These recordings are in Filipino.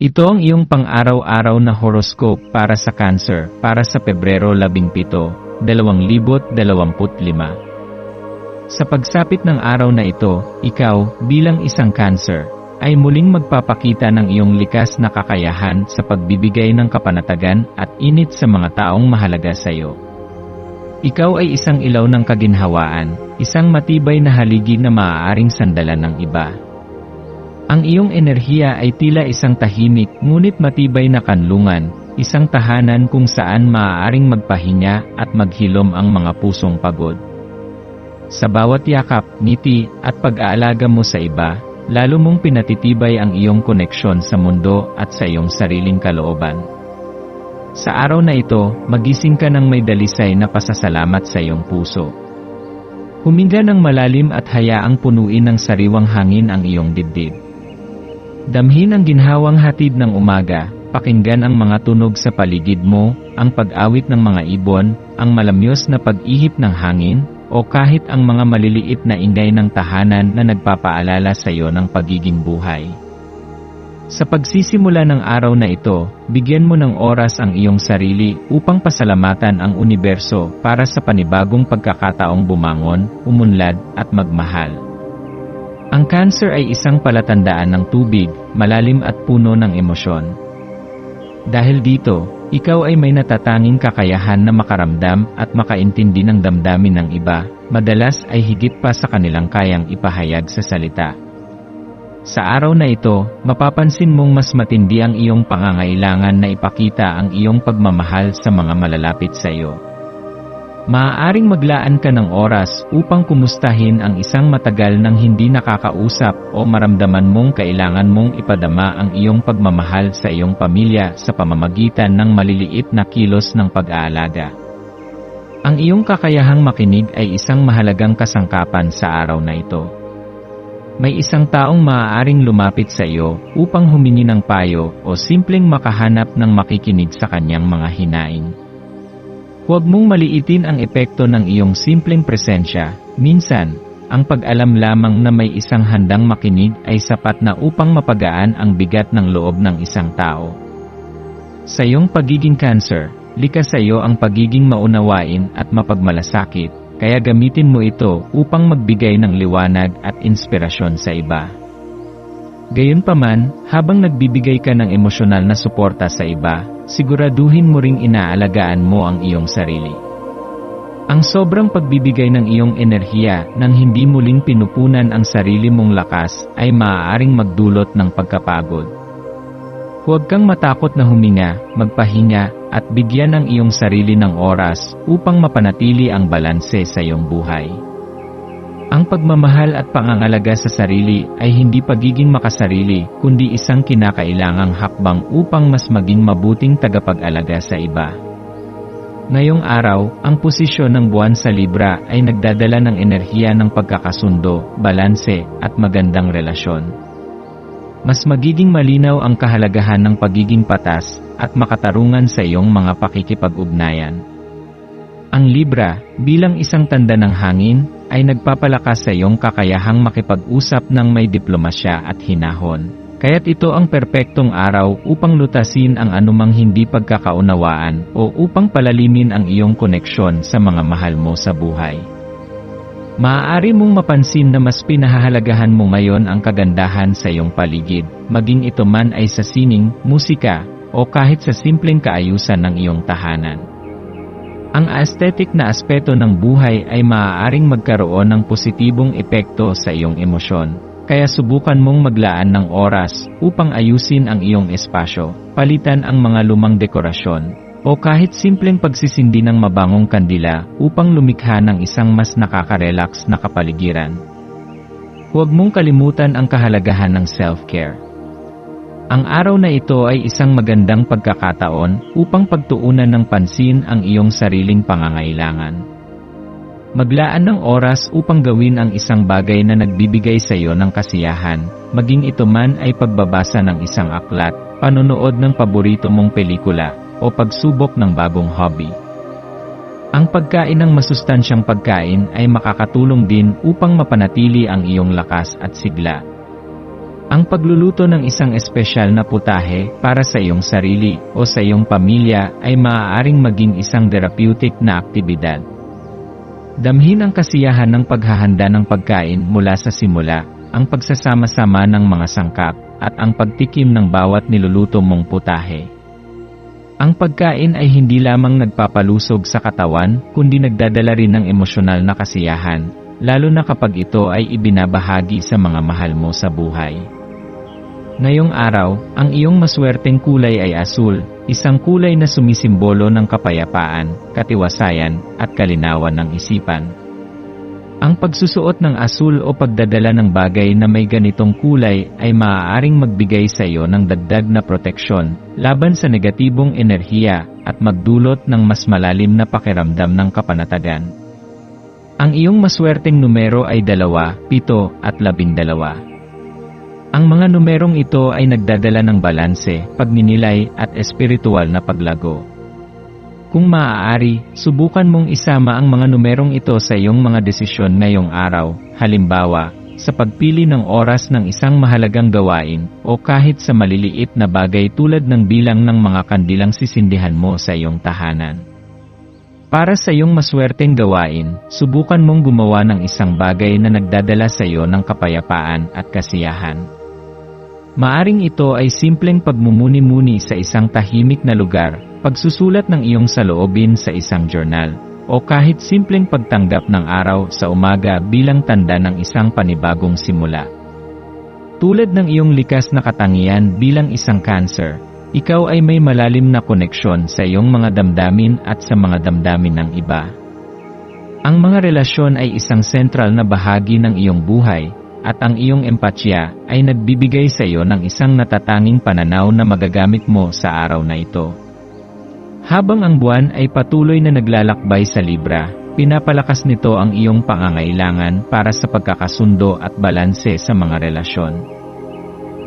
Ito ang iyong pang-araw-araw na horoscope para sa Cancer para sa Pebrero 17, 2025. Sa pagsapit ng araw na ito, ikaw, bilang isang Cancer, ay muling magpapakita ng iyong likas na kakayahan sa pagbibigay ng kapanatagan at init sa mga taong mahalaga sa iyo. Ikaw ay isang ilaw ng kaginhawaan, isang matibay na haligi na maaaring sandalan ng iba. Ang iyong enerhiya ay tila isang tahimik ngunit matibay na kanlungan, isang tahanan kung saan maaaring magpahinga at maghilom ang mga pusong pagod. Sa bawat yakap, ngiti, at pag-aalaga mo sa iba, lalo mong pinatitibay ang iyong koneksyon sa mundo at sa iyong sariling kalooban. Sa araw na ito, magising ka ng may dalisay na pasasalamat sa iyong puso. Huminga ng malalim at hayaang punuin ng sariwang hangin ang iyong dibdib. Damhin ang ginhawang hatid ng umaga, pakinggan ang mga tunog sa paligid mo, ang pag-awit ng mga ibon, ang malamyos na pag-ihip ng hangin, o kahit ang mga maliliit na ingay ng tahanan na nagpapaalala sa iyo ng pagiging buhay. Sa pagsisimula ng araw na ito, bigyan mo ng oras ang iyong sarili upang pasalamatan ang universo para sa panibagong pagkakataong bumangon, umunlad, at magmahal. Ang cancer ay isang palatandaan ng tubig, malalim at puno ng emosyon. Dahil dito, ikaw ay may natatanging kakayahan na makaramdam at makaintindi ng damdamin ng iba, madalas ay higit pa sa kanilang kayang ipahayag sa salita. Sa araw na ito, mapapansin mong mas matindi ang iyong pangangailangan na ipakita ang iyong pagmamahal sa mga malalapit sa iyo. Maaaring maglaan ka ng oras upang kumustahin ang isang matagal nang hindi nakakausap o maramdaman mong kailangan mong ipadama ang iyong pagmamahal sa iyong pamilya sa pamamagitan ng maliliit na kilos ng pag-aalaga. Ang iyong kakayahang makinig ay isang mahalagang kasangkapan sa araw na ito. May isang taong maaaring lumapit sa iyo upang humingi ng payo o simpleng makahanap ng makikinig sa kanyang mga hinaing. Huwag mong maliitin ang epekto ng iyong simpleng presensya. Minsan, ang pag-alam lamang na may isang handang makinig ay sapat na upang mapagaan ang bigat ng loob ng isang tao. Sa iyong pagiging cancer, likas sa iyo ang pagiging maunawain at mapagmalasakit, kaya gamitin mo ito upang magbigay ng liwanag at inspirasyon sa iba. Gayunpaman, habang nagbibigay ka ng emosyonal na suporta sa iba, siguraduhin mo ring inaalagaan mo ang iyong sarili. Ang sobrang pagbibigay ng iyong enerhiya nang hindi muling pinupunan ang sarili mong lakas ay maaaring magdulot ng pagkapagod. Huwag kang matakot na huminga, magpahinga, at bigyan ang iyong sarili ng oras upang mapanatili ang balanse sa iyong buhay. Ang pagmamahal at pangangalaga sa sarili ay hindi pagiging makasarili, kundi isang kinakailangang hakbang upang mas maging mabuting tagapag-alaga sa iba. Ngayong araw, ang posisyon ng buwan sa Libra ay nagdadala ng enerhiya ng pagkakasundo, balanse, at magandang relasyon. Mas magiging malinaw ang kahalagahan ng pagiging patas at makatarungan sa iyong mga pakikipag-ugnayan. Ang Libra, bilang isang tanda ng hangin, ay nagpapalakas sa iyong kakayahang makipag-usap ng may diplomasya at hinahon. Kaya't ito ang perpektong araw upang lutasin ang anumang hindi pagkakaunawaan o upang palalimin ang iyong koneksyon sa mga mahal mo sa buhay. Maaari mong mapansin na mas pinahahalagahan mo ngayon ang kagandahan sa iyong paligid, maging ito man ay sa sining, musika, o kahit sa simpleng kaayusan ng iyong tahanan. Ang aesthetic na aspeto ng buhay ay maaaring magkaroon ng positibong epekto sa iyong emosyon, kaya subukan mong maglaan ng oras upang ayusin ang iyong espasyo, palitan ang mga lumang dekorasyon, o kahit simpleng pagsisindi ng mabangong kandila upang lumikha ng isang mas nakaka-relax na kapaligiran. Huwag mong kalimutan ang kahalagahan ng self-care. Ang araw na ito ay isang magandang pagkakataon upang pagtuunan ng pansin ang iyong sariling pangangailangan. Maglaan ng oras upang gawin ang isang bagay na nagbibigay sa iyo ng kasiyahan, maging ito man ay pagbabasa ng isang aklat, panonood ng paborito mong pelikula, o pagsubok ng bagong hobby. Ang pagkain ng masustansyang pagkain ay makakatulong din upang mapanatili ang iyong lakas at sigla. Ang pagluluto ng isang espesyal na putahe para sa iyong sarili o sa iyong pamilya ay maaaring maging isang therapeutic na aktibidad. Damhin ang kasiyahan ng paghahanda ng pagkain mula sa simula, ang pagsasama-sama ng mga sangkap, at ang pagtikim ng bawat niluluto mong putahe. Ang pagkain ay hindi lamang nagpapalusog sa katawan, kundi nagdadala rin ng emosyonal na kasiyahan, lalo na kapag ito ay ibinabahagi sa mga mahal mo sa buhay. Ngayong araw, ang iyong maswerteng kulay ay asul, isang kulay na sumisimbolo ng kapayapaan, katiwasayan, at kalinawan ng isipan. Ang pagsusuot ng asul o pagdadala ng bagay na may ganitong kulay ay maaaring magbigay sa iyo ng dagdag na proteksyon laban sa negatibong enerhiya at magdulot ng mas malalim na pakiramdam ng kapanatagan. Ang iyong maswerteng numero ay dalawa, pito at labindalawa. Ang mga numerong ito ay nagdadala ng balanse, pagninilay at espiritual na paglago. Kung maaari, subukan mong isama ang mga numerong ito sa iyong mga desisyon ngayong araw, halimbawa, sa pagpili ng oras ng isang mahalagang gawain o kahit sa maliliit na bagay tulad ng bilang ng mga kandilang sisindihan mo sa iyong tahanan. Para sa iyong maswerteng gawain, subukan mong gumawa ng isang bagay na nagdadala sa iyo ng kapayapaan at kasiyahan. Maaring ito ay simpleng pagmumuni-muni sa isang tahimik na lugar, pagsusulat ng iyong saloobin sa isang journal, o kahit simpleng pagtanggap ng araw sa umaga bilang tanda ng isang panibagong simula. Tulad ng iyong likas na katangian bilang isang cancer, ikaw ay may malalim na koneksyon sa iyong mga damdamin at sa mga damdamin ng iba. Ang mga relasyon ay isang sentral na bahagi ng iyong buhay, at ang iyong empatya ay nagbibigay sa iyo ng isang natatanging pananaw na magagamit mo sa araw na ito. Habang ang buwan ay patuloy na naglalakbay sa Libra, pinapalakas nito ang iyong pangangailangan para sa pagkakasundo at balanse sa mga relasyon.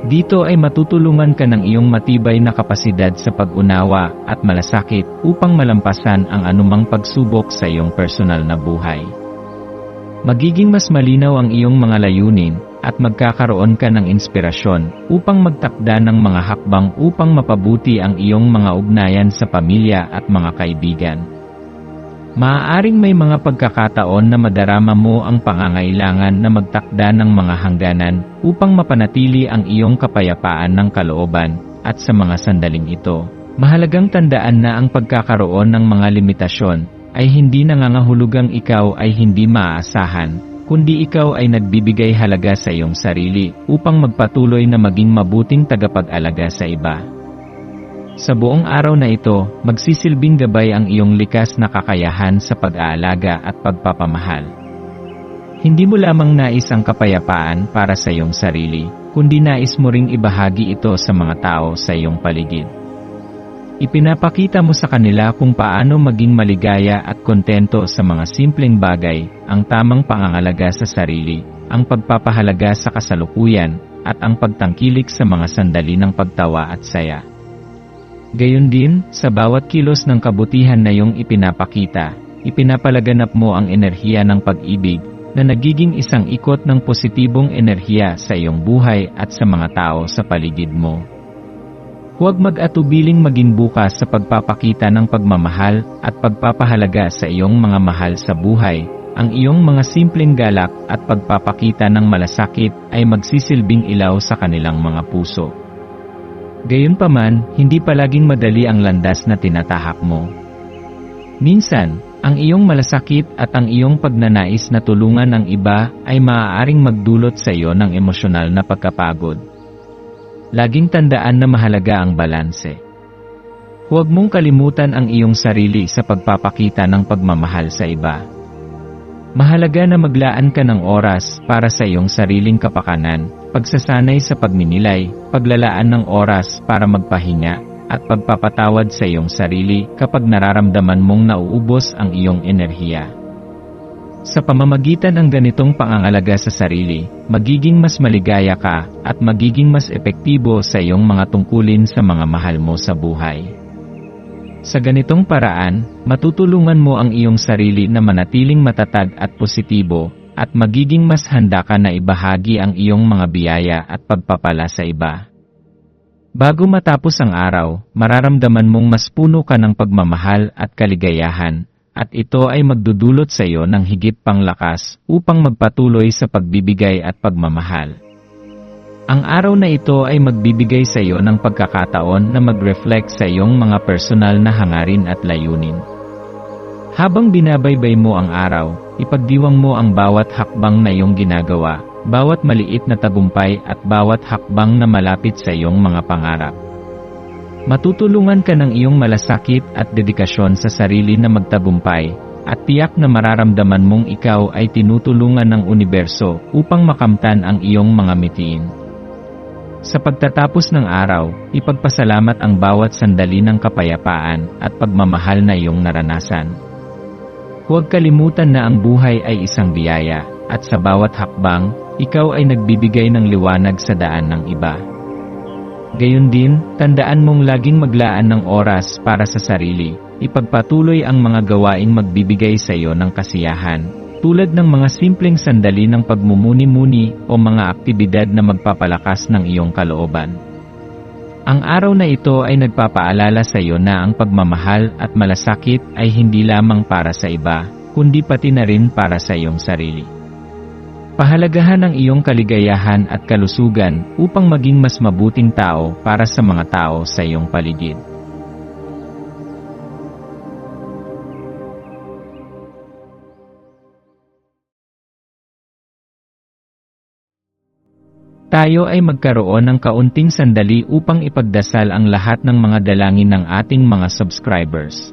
Dito ay matutulungan ka ng iyong matibay na kapasidad sa pag-unawa at malasakit upang malampasan ang anumang pagsubok sa iyong personal na buhay. Magiging mas malinaw ang iyong mga layunin at magkakaroon ka ng inspirasyon upang magtakda ng mga hakbang upang mapabuti ang iyong mga ugnayan sa pamilya at mga kaibigan. Maaaring may mga pagkakataon na madarama mo ang pangangailangan na magtakda ng mga hangganan upang mapanatili ang iyong kapayapaan ng kalooban at sa mga sandaling ito. Mahalagang tandaan na ang pagkakaroon ng mga limitasyon ay hindi nangangahulugang ikaw ay hindi maaasahan, kundi ikaw ay nagbibigay halaga sa iyong sarili upang magpatuloy na maging mabuting tagapag-alaga sa iba. Sa buong araw na ito, magsisilbing gabay ang iyong likas na kakayahan sa pag-aalaga at pagpapamahal. Hindi mo lamang nais ang kapayapaan para sa iyong sarili, kundi nais mo ring ibahagi ito sa mga tao sa iyong paligid. Ipinapakita mo sa kanila kung paano maging maligaya at kontento sa mga simpleng bagay, ang tamang pangangalaga sa sarili, ang pagpapahalaga sa kasalukuyan, at ang pagtangkilik sa mga sandali ng pagtawa at saya. Gayon din, sa bawat kilos ng kabutihan na iyong ipinapakita, ipinapalaganap mo ang enerhiya ng pag-ibig, na nagiging isang ikot ng positibong enerhiya sa iyong buhay at sa mga tao sa paligid mo. Huwag mag-atubiling maging bukas sa pagpapakita ng pagmamahal at pagpapahalaga sa iyong mga mahal sa buhay. Ang iyong mga simpleng galak at pagpapakita ng malasakit ay magsisilbing ilaw sa kanilang mga puso. Gayunpaman, hindi palaging madali ang landas na tinatahak mo. Minsan, ang iyong malasakit at ang iyong pagnanais na tulungan ng iba ay maaaring magdulot sa iyo ng emosyonal na pagkapagod. Laging tandaan na mahalaga ang balanse. Huwag mong kalimutan ang iyong sarili sa pagpapakita ng pagmamahal sa iba. Mahalaga na maglaan ka ng oras para sa iyong sariling kapakanan, pagsasanay sa pagninilay, paglalaan ng oras para magpahinga, at pagpapatawad sa iyong sarili kapag nararamdaman mong nauubos ang iyong enerhiya. Sa pamamagitan ng ganitong pangangalaga sa sarili, magiging mas maligaya ka at magiging mas epektibo sa iyong mga tungkulin sa mga mahal mo sa buhay. Sa ganitong paraan, matutulungan mo ang iyong sarili na manatiling matatag at positibo, at magiging mas handa ka na ibahagi ang iyong mga biyaya at pagpapala sa iba. Bago matapos ang araw, mararamdaman mong mas puno ka ng pagmamahal at kaligayahan, at ito ay magdudulot sa iyo ng higit pang lakas upang magpatuloy sa pagbibigay at pagmamahal. Ang araw na ito ay magbibigay sa iyo ng pagkakataon na mag-reflect sa iyong mga personal na hangarin at layunin. Habang binabaybay mo ang araw, ipagdiwang mo ang bawat hakbang na iyong ginagawa, bawat maliit na tagumpay at bawat hakbang na malapit sa iyong mga pangarap. Matutulungan ka ng iyong malasakit at dedikasyon sa sarili na magtagumpay, at tiyak na mararamdaman mong ikaw ay tinutulungan ng universo upang makamtan ang iyong mga mitiin. Sa pagtatapos ng araw, ipagpasalamat ang bawat sandali ng kapayapaan at pagmamahal na iyong naranasan. Huwag kalimutan na ang buhay ay isang biyaya, at sa bawat hakbang, ikaw ay nagbibigay ng liwanag sa daan ng iba. Gayon din, tandaan mong laging maglaan ng oras para sa sarili, ipagpatuloy ang mga gawaing magbibigay sa iyo ng kasiyahan, tulad ng mga simpleng sandali ng pagmumuni-muni o mga aktibidad na magpapalakas ng iyong kalooban. Ang araw na ito ay nagpapaalala sa iyo na ang pagmamahal at malasakit ay hindi lamang para sa iba, kundi pati na rin para sa iyong sarili. Pahalagahan ang iyong kaligayahan at kalusugan upang maging mas mabuting tao para sa mga tao sa iyong paligid. Tayo ay magkaroon ng kaunting sandali upang ipagdasal ang lahat ng mga dalangin ng ating mga subscribers,